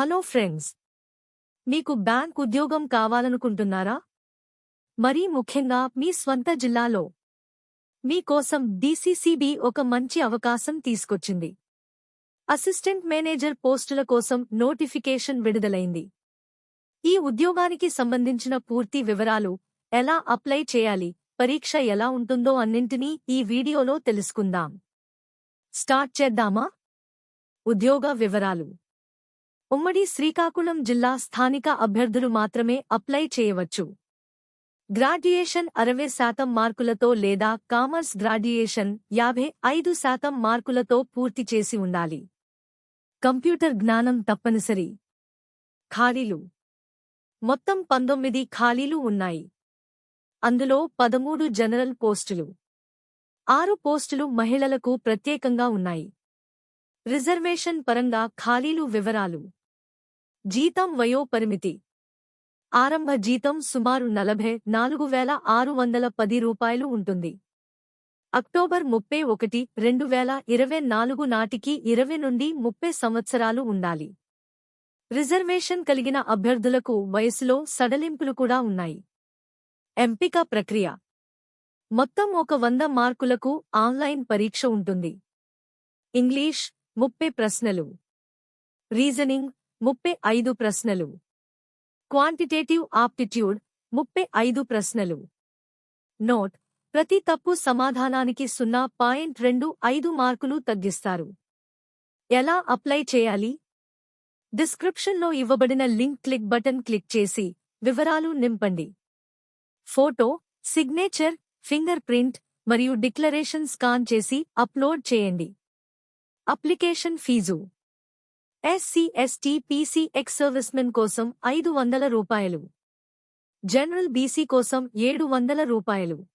Hello friends. మీకు bank ఉద్యోగం కావాలనుకుంటున్నారా? మరీ ముఖ్యంగా మీ స్వంత జిల్లాలో. మీకోసం డీసీసీబీ ఒక మంచి అవకాశం తీసుకొచ్చింది. అసిస్టెంట్ మేనేజర్ పోస్టుల కోసం నోటిఫికేషన్ విడుదలైంది. ఈ ఉద్యోగానికి సంబంధించిన పూర్తి వివరాలు ఎలా అప్లై చేయాలి పరీక్ష ఎలా ఉంటుందో అన్నింటినీ ఈ వీడియోలో తెలుసుకుందాం. స్టార్ట్ చేద్దామా? ఉద్యోగ వివరాలు. ఉమ్మడి శ్రీకాకుళం జిల్లా స్థానిక అభ్యర్థులు మాత్రమే అప్లై చేయవచ్చు. గ్రాడ్యుయేషన్ అరవై శాతం మార్కులతో లేదా కామర్స్ గ్రాడ్యుయేషన్ యాభై ఐదు శాతం మార్కులతో పూర్తి చేసి ఉండాలి. కంప్యూటర్ జ్ఞానం తప్పనిసరి. ఖాళీలు. మొత్తం పంతొమ్మిది ఖాళీలు ఉన్నాయి. అందులో పదమూడు జనరల్ పోస్టులు. ఆరు పోస్టులు మహిళలకు ప్రత్యేకంగా ఉన్నాయి. రిజర్వేషన్ పరంగా ఖాళీలు వివరాలు. జీతం వయోపరిమితి. ఆరంభ జీతం సుమారు నలభై నాలుగు వేల ఆరు వందల పది రూపాయలు ఉంటుంది. అక్టోబర్ ముప్పై ఒకటి రెండు వేల ఇరవై నాలుగు నాటికి ఇరవై నుండి ముప్పై సంవత్సరాలు ఉండాలి. రిజర్వేషన్ కలిగిన అభ్యర్థులకు వయసులో సడలింపులు కూడా ఉన్నాయి. ఎంపిక ప్రక్రియ. మొత్తం ఒక వంద మార్కులకు ఆన్లైన్ పరీక్ష ఉంటుంది. ఇంగ్లీష్ ముప్పై ప్రశ్నలు. రీజనింగ్ ముప్పై ఐదు ప్రశ్నలు. క్వాంటిటేటివ్ ఆప్టిట్యూడ్ ముప్పై ఐదు ప్రశ్నలు. నోట్ ప్రతి తప్పు సమాధానానికి సున్నా పాయింట్ రెండు ఐదు మార్కులు తగ్గిస్తారు. ఎలా అప్లై చేయాలి? డిస్క్రిప్షన్లో ఇవ్వబడిన లింక్ క్లిక్ బటన్ క్లిక్ చేసి వివరాలు నింపండి. ఫోటో సిగ్నేచర్ ఫింగర్ ప్రింట్ మరియు డిక్లరేషన్ స్కాన్ చేసి అప్లోడ్ చేయండి. Application fee SC ST PC ex servicemen కోసం ఐదు వందల రూపాయలు. జనరల్ బీసీ కోసం ఏడు వందల రూపాయలు.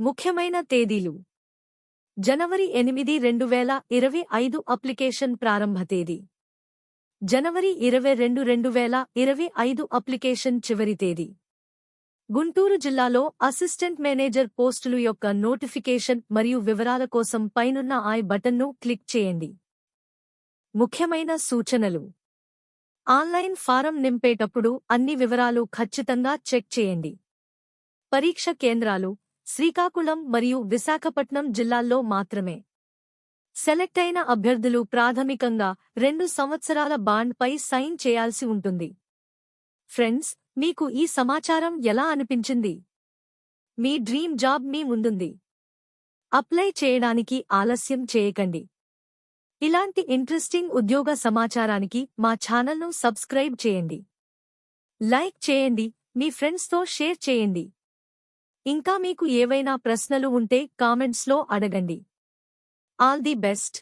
ముఖ్యమైన తేదీలు. జనవరి ఎనిమిది రెండు వేల ఇరవై ఐదు అప్లికేషన్ ప్రారంభ తేదీ. జనవరి ఇరవై రెండు రెండు వేల ఇరవై ఐదు అప్లికేషన్ చివరి తేదీ. గుంటూరు జిల్లాలో అసిస్టెంట్ మేనేజర్ పోస్టులు యొక్క నోటిఫికేషన్ మరియు వివరాల కోసం పైనున్న ఐ బటన్ను క్లిక్ చేయండి. ముఖ్యమైన సూచనలు. ఆన్లైన్ ఫారం నింపేటప్పుడు అన్ని వివరాలు ఖచ్చితంగా చెక్ చేయండి. పరీక్ష కేంద్రాలు శ్రీకాకుళం మరియు విశాఖపట్నం జిల్లాల్లో మాత్రమే. సెలెక్ట్ అయిన అభ్యర్థులు ప్రాథమికంగా రెండు సంవత్సరాల బాండ్పై సైన్ చేయాల్సి ఉంటుంది. ఫ్రెండ్స్ మీకు ఈ సమాచారం ఎలా అనిపించింది? మీ డ్రీమ్ జాబ్ మీ ముందుంది. అప్లై చేయడానికి ఆలస్యం చేయకండి. ఇలాంటి ఇంట్రెస్టింగ్ ఉద్యోగ సమాచారానికి మా ఛానల్ను సబ్స్క్రైబ్ చేయండి. లైక్ చేయండి మీ ఫ్రెండ్స్తో షేర్ చేయండి. ఇంకా మీకు ఏవైనా ప్రశ్నలు ఉంటే కామెంట్స్లో అడగండి. All the best!